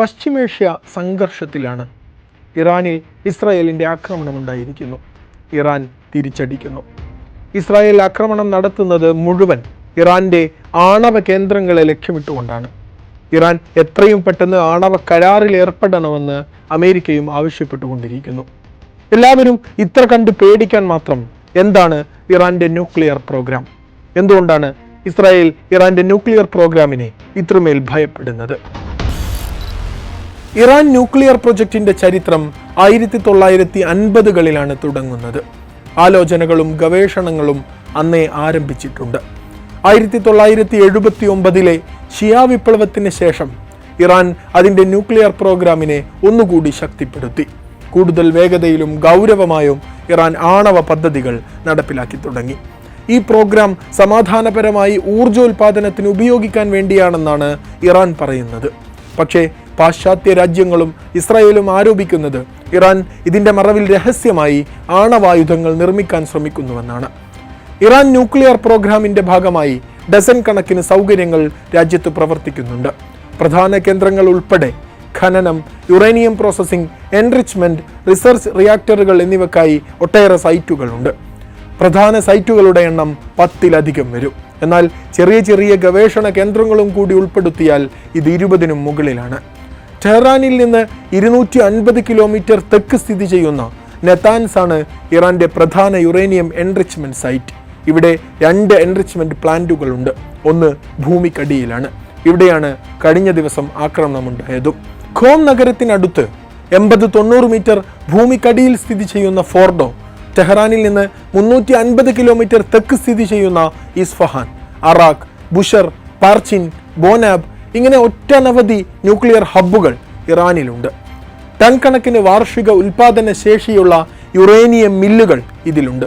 പശ്ചിമേഷ്യ സംഘർഷത്തിലാണ് ഇറാനിൽ ഇസ്രായേലിന്റെ ആക്രമണം ഉണ്ടായിരിക്കുന്നു. ഇറാൻ തിരിച്ചടിക്കുന്നു. ഇസ്രായേൽ ആക്രമണം നടത്തുന്നത് മുഴുവൻ ഇറാന്റെ ആണവ കേന്ദ്രങ്ങളെ ലക്ഷ്യമിട്ടുകൊണ്ടാണ്. ഇറാൻ എത്രയും പെട്ടെന്ന് ആണവ കരാറിൽ ഏർപ്പെടണമെന്ന് അമേരിക്കയും ആവശ്യപ്പെട്ടുകൊണ്ടിരിക്കുന്നു. എല്ലാവരും ഇത്ര കണ്ട് പേടിക്കാൻ മാത്രം എന്താണ് ഇറാന്റെ ന്യൂക്ലിയർ പ്രോഗ്രാം? എന്തുകൊണ്ടാണ് ഇസ്രായേൽ ഇറാന്റെ ന്യൂക്ലിയർ പ്രോഗ്രാമിനെ ഇത്രമേൽ ഭയപ്പെടുന്നത്? ഇറാൻ ന്യൂക്ലിയർ പ്രൊജക്ടിന്റെ ചരിത്രം ആയിരത്തി തൊള്ളായിരത്തി അൻപതുകളിലാണ് തുടങ്ങുന്നത്. ആലോചനകളും ഗവേഷണങ്ങളും അന്നേ ആരംഭിച്ചിട്ടുണ്ട്. ആയിരത്തി തൊള്ളായിരത്തി എഴുപത്തി ഒമ്പതിലെ ഷിയ വിപ്ലവത്തിന് ശേഷം ഇറാൻ അതിന്റെ ന്യൂക്ലിയർ പ്രോഗ്രാമിനെ ഒന്നുകൂടി ശക്തിപ്പെടുത്തി. കൂടുതൽ വേഗതയിലും ഗൗരവമായും ഇറാൻ ആണവ പദ്ധതികൾ നടപ്പിലാക്കി തുടങ്ങി. ഈ പ്രോഗ്രാം സമാധാനപരമായി ഊർജോൽപാദനത്തിന് ഉപയോഗിക്കാൻ വേണ്ടിയാണെന്നാണ് ഇറാൻ പറയുന്നത്. പക്ഷേ പാശ്ചാത്യ രാജ്യങ്ങളും ഇസ്രായേലും ആരോപിക്കുന്നത് ഇറാൻ ഇതിന്റെ മറവിൽ രഹസ്യമായി ആണവായുധങ്ങൾ നിർമ്മിക്കാൻ ശ്രമിക്കുന്നുവെന്നാണ്. ഇറാൻ ന്യൂക്ലിയർ പ്രോഗ്രാമിന്റെ ഭാഗമായി ഡസൻ കണക്കിന് സൗകര്യങ്ങൾ രാജ്യത്ത് പ്രവർത്തിക്കുന്നുണ്ട്. പ്രധാന കേന്ദ്രങ്ങൾ ഉൾപ്പെടെ ഖനനം യുറേനിയം പ്രോസസ്സിംഗ് എൻറിച്ച്മെന്റ് റിസർച്ച് റിയാക്ടറുകൾ എന്നിവയ്ക്കായി ഒട്ടേറെ സൈറ്റുകളുണ്ട്. പ്രധാന സൈറ്റുകളുടെ എണ്ണം പത്തിലധികം വരും. എന്നാൽ ചെറിയ ചെറിയ ഗവേഷണ കേന്ദ്രങ്ങളും കൂടി ഉൾപ്പെടുത്തിയാൽ ഇത് ഇരുപതിനും മുകളിലാണ്. ടെഹ്റാനിൽ നിന്ന് ഇരുന്നൂറ്റി അൻപത് കിലോമീറ്റർ തെക്ക് സ്ഥിതി ചെയ്യുന്ന നെതാൻസ് ആണ് ഇറാന്റെ പ്രധാന യുറേനിയം എൻറിച്ച്മെന്റ് സൈറ്റ് ഇവിടെ രണ്ട് എൻറിച്ച്മെന്റ് പ്ലാന്റുകൾ ഉണ്ട് ഒന്ന് ഭൂമിക്കടിയിലാണ്. ഇവിടെയാണ് കഴിഞ്ഞ ദിവസം ആക്രമണമുണ്ടായതും. ഖോം നഗരത്തിനടുത്ത് എൺപത് തൊണ്ണൂറ് മീറ്റർ ഭൂമിക്കടിയിൽ സ്ഥിതി ചെയ്യുന്ന ഫോർഡോ ടെഹ്റാനിൽ നിന്ന് മുന്നൂറ്റി അൻപത് കിലോമീറ്റർ തെക്ക് സ്ഥിതി ചെയ്യുന്ന ഇസ്ഫഹാൻ അറാഖ് ബുഷർ പാർച്ചിൻ ബോനാബ് ഇങ്ങനെ ഒറ്റനവധി ന്യൂക്ലിയർ ഹബ്ബുകൾ ഇറാനിലുണ്ട്. ടൺ കണക്കിന് വാർഷിക ഉൽപാദന ശേഷിയുള്ള യുറേനിയം മില്ലുകൾ ഇതിലുണ്ട്.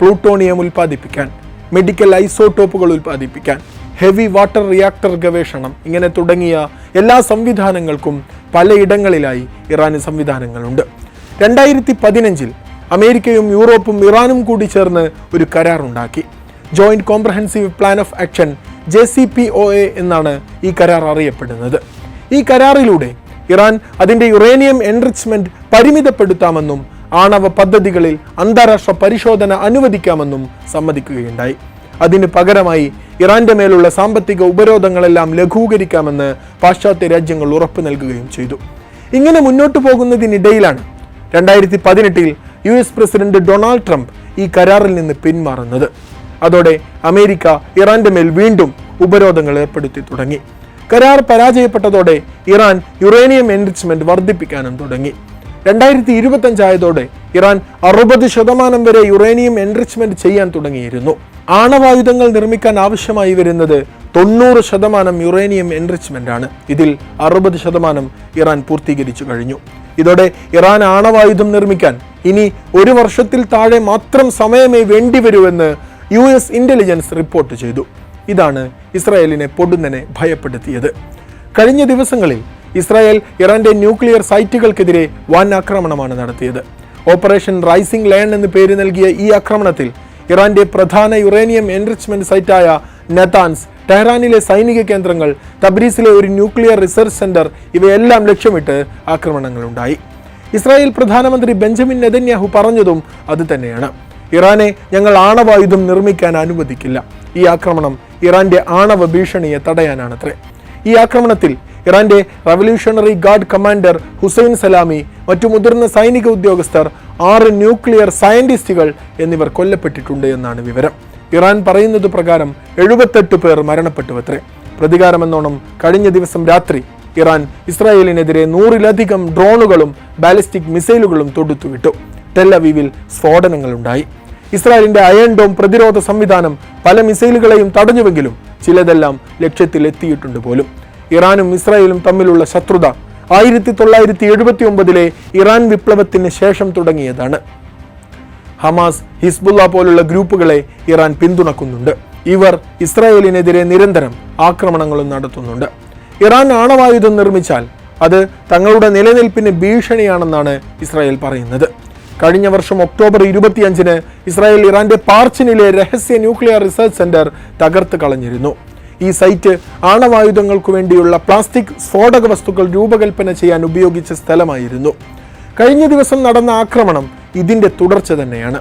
പ്ലൂട്ടോണിയം ഉൽപ്പാദിപ്പിക്കാൻ മെഡിക്കൽ ഐസോട്ടോപ്പുകൾ ഉൽപ്പാദിപ്പിക്കാൻ ഹെവി വാട്ടർ റിയാക്ടർ ഗവേഷണം ഇങ്ങനെ തുടങ്ങിയ എല്ലാ സംവിധാനങ്ങൾക്കും പലയിടങ്ങളിലായി ഇറാന് സംവിധാനങ്ങളുണ്ട്. രണ്ടായിരത്തി പതിനഞ്ചിൽ അമേരിക്കയും യൂറോപ്പും ഇറാനും കൂടി ചേർന്ന് ഒരു കരാറുണ്ടാക്കി. Joint comprehensive plan of action J C P O A എന്നാണ് ഈ കരാർ അറിയപ്പെടുന്നത്. ഈ കരാറിലൂടെ ഇറാൻ അതിന്റെ യുറേനിയം എൻറിച്ച്മെന്റ് പരിമിതപ്പെടുത്താമെന്നും ആണവ പദ്ധതികളിൽ അന്താരാഷ്ട്ര പരിശോധന അനുവദിക്കാമെന്നും സമ്മതിക്കുകയുണ്ടായി. അതിന് പകരമായി ഇറാന്റെ മേലുള്ള സാമ്പത്തിക ഉപരോധങ്ങളെല്ലാം ലഘൂകരിക്കാമെന്ന് പാശ്ചാത്യ രാജ്യങ്ങൾ ഉറപ്പു നൽകുകയും ചെയ്തു. ഇങ്ങനെ മുന്നോട്ടു പോകുന്നതിനിടയിലാണ് രണ്ടായിരത്തി പതിനെട്ടിൽ U S president Donald Trump ഈ കരാറിൽ നിന്ന് പിന്മാറുന്നത്. അതോടെ അമേരിക്ക ഇറാന്റെ മേൽ വീണ്ടും ഉപരോധങ്ങൾ ഏർപ്പെടുത്തി തുടങ്ങി. കരാർ പരാജയപ്പെട്ടതോടെ ഇറാൻ യുറേനിയം എൻറിച്ച്മെന്റ് വർദ്ധിപ്പിക്കാനും തുടങ്ങി. രണ്ടായിരത്തി ഇരുപത്തഞ്ചായതോടെ ഇറാൻ അറുപത് ശതമാനം വരെ യുറേനിയം എൻറിച്ച്മെന്റ് ചെയ്യാൻ തുടങ്ങിയിരുന്നു. ആണവായുധങ്ങൾ നിർമ്മിക്കാൻ ആവശ്യമായി വരുന്നത് തൊണ്ണൂറ് ശതമാനം യുറേനിയം എൻറിച്ച്മെന്റ് ആണ്. ഇതിൽ അറുപത് ശതമാനം ഇറാൻ പൂർത്തീകരിച്ചു കഴിഞ്ഞു. ഇതോടെ ഇറാൻ ആണവായുധം നിർമ്മിക്കാൻ ഇനി ഒരു വർഷത്തിൽ താഴെ മാത്രം സമയമേ വേണ്ടിവരുമെന്ന് യു എസ് ഇന്റലിജൻസ് റിപ്പോർട്ട് ചെയ്തു. ഇതാണ് ഇസ്രായേലിനെ പൊടുന്നനെ ഭയപ്പെടുത്തിയത്. കഴിഞ്ഞ ദിവസങ്ങളിൽ ഇസ്രായേൽ ഇറാന്റെ ന്യൂക്ലിയർ സൈറ്റുകൾക്കെതിരെ വൻ ആക്രമണമാണ് നടത്തിയത്. ഓപ്പറേഷൻ റൈസിംഗ് ലയൺ എന്ന് പേര് നൽകിയ ഈ ആക്രമണത്തിൽ ഇറാന്റെ പ്രധാന യുറേനിയം എൻറിച്ച്മെന്റ് സൈറ്റായ നെതാൻസ് ടെഹ്റാനിലെ സൈനിക കേന്ദ്രങ്ങൾ തബ്രീസിലെ ഒരു ന്യൂക്ലിയർ റിസർച്ച് സെന്റർ ഇവയെല്ലാം ലക്ഷ്യമിട്ട് ആക്രമണങ്ങളുണ്ടായി. ഇസ്രായേൽ പ്രധാനമന്ത്രി ബെഞ്ചമിൻ നെതന്യാഹു പറഞ്ഞതും അത് തന്നെയാണ് ഇറാനെ ഞങ്ങൾ ആണവായുധം നിർമ്മിക്കാൻ അനുവദിക്കില്ല. ഈ ആക്രമണം ഇറാന്റെ ആണവ ഭീഷണിയെ തടയാനാണത്രേ. ഈ ആക്രമണത്തിൽ ഇറാന്റെ revolutionary guard commander Hossein Salami മറ്റു മുതിർന്ന സൈനിക ഉദ്യോഗസ്ഥർ ആറ് ന്യൂക്ലിയർ സയന്റിസ്റ്റുകൾ എന്നിവർ കൊല്ലപ്പെട്ടിട്ടുണ്ട് എന്നാണ് വിവരം. ഇറാൻ പറയുന്നത് പ്രകാരം എഴുപത്തെട്ട് പേർ മരണപ്പെട്ടുവത്രേ. പ്രതികാരമെന്നോണം കഴിഞ്ഞ ദിവസം രാത്രി ഇറാൻ ഇസ്രായേലിനെതിരെ നൂറിലധികം ഡ്രോണുകളും ബാലിസ്റ്റിക് മിസൈലുകളും തൊടുത്തുവിട്ടു. ടെല്ലവീവിൽ സ്ഫോടനങ്ങളുണ്ടായി. ഇസ്രായേലിന്റെ അയൺ ഡോം പ്രതിരോധ സംവിധാനം പല മിസൈലുകളെയും തടഞ്ഞുവെങ്കിലും ചിലതെല്ലാം ലക്ഷ്യത്തിൽ എത്തിയിട്ടുണ്ട് പോലും. ഇറാനും ഇസ്രായേലും തമ്മിലുള്ള ശത്രുത ആയിരത്തി തൊള്ളായിരത്തി എഴുപത്തി ഒമ്പതിലെ ഇറാൻ വിപ്ലവത്തിന് ശേഷം തുടങ്ങിയതാണ്. ഹമാസ് ഹിസ്ബുല്ല പോലുള്ള ഗ്രൂപ്പുകളെ ഇറാൻ പിന്തുണക്കുന്നുണ്ട്. ഇവർ ഇസ്രായേലിനെതിരെ നിരന്തരം ആക്രമണങ്ങളും നടത്തുന്നുണ്ട്. ഇറാൻ ആണവായുധം നിർമ്മിച്ചാൽ അത് തങ്ങളുടെ നിലനിൽപ്പിന് ഭീഷണിയാണെന്നാണ് ഇസ്രായേൽ പറയുന്നത്. കഴിഞ്ഞ വർഷം ഒക്ടോബർ ഇരുപത്തിയഞ്ചിന് ഇസ്രായേൽ ഇറാന്റെ പാർച്ചിനിലെ രഹസ്യ ന്യൂക്ലിയർ റിസർച്ച് സെന്റർ തകർത്ത് കളഞ്ഞിരുന്നു. ഈ സൈറ്റ് ആണവായുധങ്ങൾക്കു വേണ്ടിയുള്ള പ്ലാസ്റ്റിക് സ്ഫോടക വസ്തുക്കൾ രൂപകൽപ്പന ചെയ്യാൻ ഉപയോഗിച്ച സ്ഥലമായിരുന്നു. കഴിഞ്ഞ ദിവസം നടന്ന ആക്രമണം ഇതിന്റെ തുടർച്ച തന്നെയാണ്.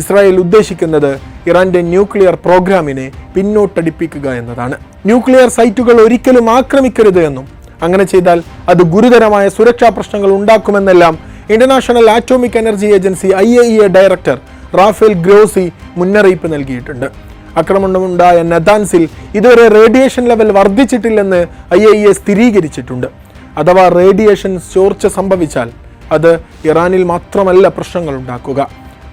ഇസ്രായേൽ ഉദ്ദേശിക്കുന്നത് ഇറാന്റെ ന്യൂക്ലിയർ പ്രോഗ്രാമിനെ പിന്നോട്ടടിപ്പിക്കുക എന്നതാണ്. ന്യൂക്ലിയർ സൈറ്റുകൾ ഒരിക്കലും ആക്രമിക്കരുത് എന്നും അങ്ങനെ ചെയ്താൽ അത് ഗുരുതരമായ സുരക്ഷാ പ്രശ്നങ്ങൾ ഉണ്ടാക്കുമെന്നെല്ലാം international atomic energy agency I A E A director Rafael Grossi മുന്നറിയിപ്പ് നൽകിയിട്ടുണ്ട്. ആക്രമണമുണ്ടായ നദാൻസിൽ ഇതുവരെ റേഡിയേഷൻ ലെവൽ വർദ്ധിച്ചിട്ടില്ലെന്ന് ഐ എ ഇ എ സ്ഥിരീകരിച്ചിട്ടുണ്ട്. അഥവാ റേഡിയേഷൻ ചോർച്ച സംഭവിച്ചാൽ അത് ഇറാനിൽ മാത്രമല്ല പ്രശ്നങ്ങൾ ഉണ്ടാക്കുക.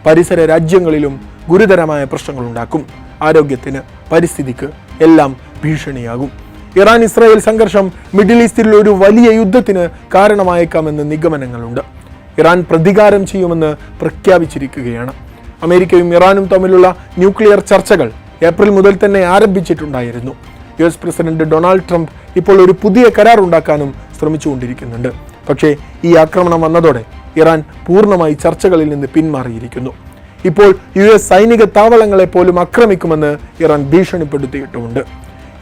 പരിസര രാജ്യങ്ങളിലും ഗുരുതരമായ പ്രശ്നങ്ങൾ ഉണ്ടാക്കും. ആരോഗ്യത്തിന് പരിസ്ഥിതിക്ക് എല്ലാം ഭീഷണിയാകും. ഇറാൻ ഇസ്രായേൽ സംഘർഷം മിഡിൽ ഈസ്റ്റിൽ ഒരു വലിയ യുദ്ധത്തിന് കാരണമായേക്കാമെന്ന് നിഗമനങ്ങളുണ്ട്. ഇറാൻ പ്രതികാരം ചെയ്യുമെന്ന് പ്രഖ്യാപിച്ചിരിക്കുകയാണ്. അമേരിക്കയും ഇറാനും തമ്മിലുള്ള ന്യൂക്ലിയർ ചർച്ചകൾ ഏപ്രിൽ മുതൽ തന്നെ ആരംഭിച്ചിട്ടുണ്ടായിരുന്നു. U S president Donald Trump ഇപ്പോൾ ഒരു പുതിയ കരാർ ഉണ്ടാക്കാനും ശ്രമിച്ചുകൊണ്ടിരിക്കുന്നുണ്ട്. പക്ഷേ ഈ ആക്രമണം വന്നതോടെ ഇറാൻ പൂർണമായി ചർച്ചകളിൽ നിന്ന് പിന്മാറിയിരിക്കുന്നു. ഇപ്പോൾ യു എസ് സൈനിക താവളങ്ങളെ പോലും ആക്രമിക്കുമെന്ന് ഇറാൻ ഭീഷണിപ്പെടുത്തിയിട്ടുമുണ്ട്.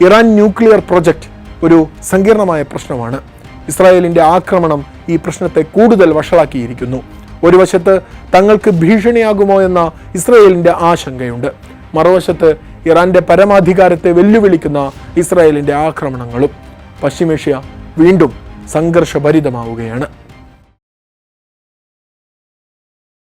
ഇറാൻ ന്യൂക്ലിയർ പ്രൊജക്ട് ഒരു സങ്കീർണമായ പ്രശ്നമാണ്. ഇസ്രായേലിന്റെ ആക്രമണം ഈ പ്രശ്നത്തെ കൂടുതൽ വഷളാക്കിയിരിക്കുന്നു. ഒരു വശത്ത് തങ്ങൾക്ക് ഭീഷണിയാകുമോ എന്ന ഇസ്രായേലിന്റെ ആശങ്കയുണ്ട്. മറുവശത്ത് ഇറാന്റെ പരമാധികാരത്തെ വെല്ലുവിളിക്കുന്ന ഇസ്രായേലിന്റെ ആക്രമണങ്ങളും. പശ്ചിമേഷ്യ വീണ്ടും സംഘർഷഭരിതമാവുകയാണ്.